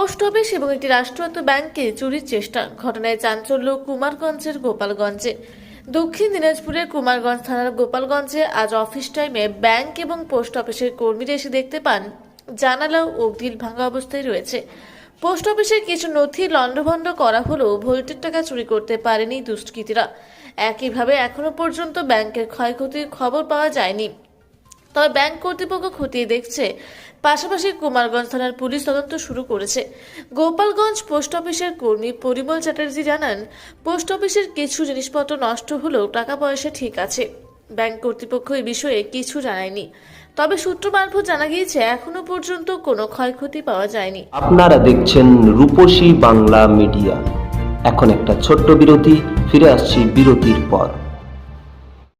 Post office এবং একটি রাষ্ট্রায়ত্ত ব্যাংকে চুরির চেষ্টা। ঘটনায় চাঞ্চল্য কুমারগঞ্জের গোপালগঞ্জে। দক্ষিণ দিনাজপুরের কুমারগঞ্জ থানার গোপালগঞ্জে আজ অফিস টাইমে ব্যাংক এবং পোস্ট অফিসের কর্মীরা এসে দেখতে পান জানালা ও গ্রিল ভাঙা অবস্থায় রয়েছে। পোস্ট অফিসের কিছু নথি লণ্ডভণ্ড করা হলেও ভোল্টের টাকা চুরি করতে পারেনি দুষ্কৃতীরা। একইভাবে এখনও পর্যন্ত ব্যাংকের ক্ষয়ক্ষতির খবর পাওয়া যায়নি। তবে ব্যাংক কর্তৃপক্ষ খতিয়ে দেখছে। পাশাপাশি কুমারগঞ্জ থানার পুলিশ তদন্ত শুরু করেছে। গোপালগঞ্জ পোস্ট অফিসের কর্মী পরিমল চ্যাটার্জি জানান, পোস্ট অফিসের কিছু জিনিসপত্র নষ্ট হলেও টাকা পয়সা ঠিক আছে। ব্যাংক কর্তৃপক্ষ এই বিষয়ে কিছু জানায়নি। তবে সূত্র মারফত জানা গিয়েছে, এখনও পর্যন্ত কোনো ক্ষয়ক্ষতি পাওয়া যায়নি। আপনারা দেখছেন রূপসী বাংলা মিডিয়া। এখন একটা ছোট্ট বিরতি, ফিরে আসছি বিরতির পর।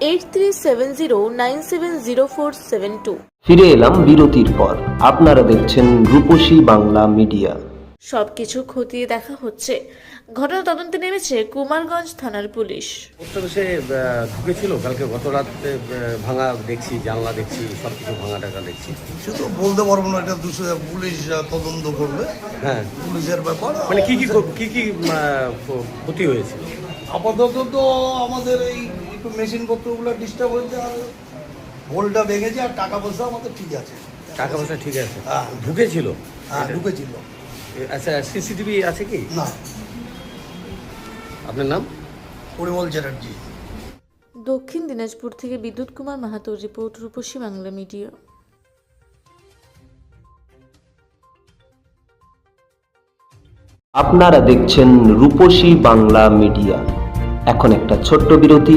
eight three seven zero nine seven zero four seven two ফিরে এলাম বিরতির পর। আপনারা দেখছেন রূপসী বাংলা মিডিয়া। সবকিছু খতিয়ে দেখা হচ্ছে। ঘটনা তদন্তে নেমেছে কুমারগঞ্জ থানার পুলিশ। অফিসে ঢুকেছিল। কালকে গত রাতে ভাঙা দেখছি জানলা দেখছি সব কিছু ভাঙা টাকা দেখছি। শুধু বলতে পারব না এটা দুশো পুলিশ তদন্ত করবে। হ্যাঁ। পুলিশের ব্যাপার মানে কি কি কি কি ক্ষতি হয়েছিল আপাতত তো আমাদের এই একটু মেশিন পত্রগুলো ডিস্টার্ব হয়েছে আর হোলটা ভেঙেছে আর টাকা পয়সা আমাদের ঠিক আছে। টাকা পয়সা ঠিক আছে? হ্যাঁ। ঢুকেছিল? হ্যাঁ ঢুকেছিল। আচ্ছা সিসিটিভি আছে কি? না। আপনার নাম? পরিমল চ্যাটার্জি। দক্ষিণ দিনাজপুর থেকে বিদ্যুৎ কুমার মাহাতোর রিপোর্ট রূপসী বাংলা মিডিয়া। আপনারা দেখছেন রূপসী বাংলা মিডিয়া। এখন একটা ছোট্ট বিরতি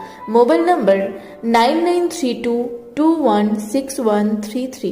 Mobile number nine nine three two two one six one three three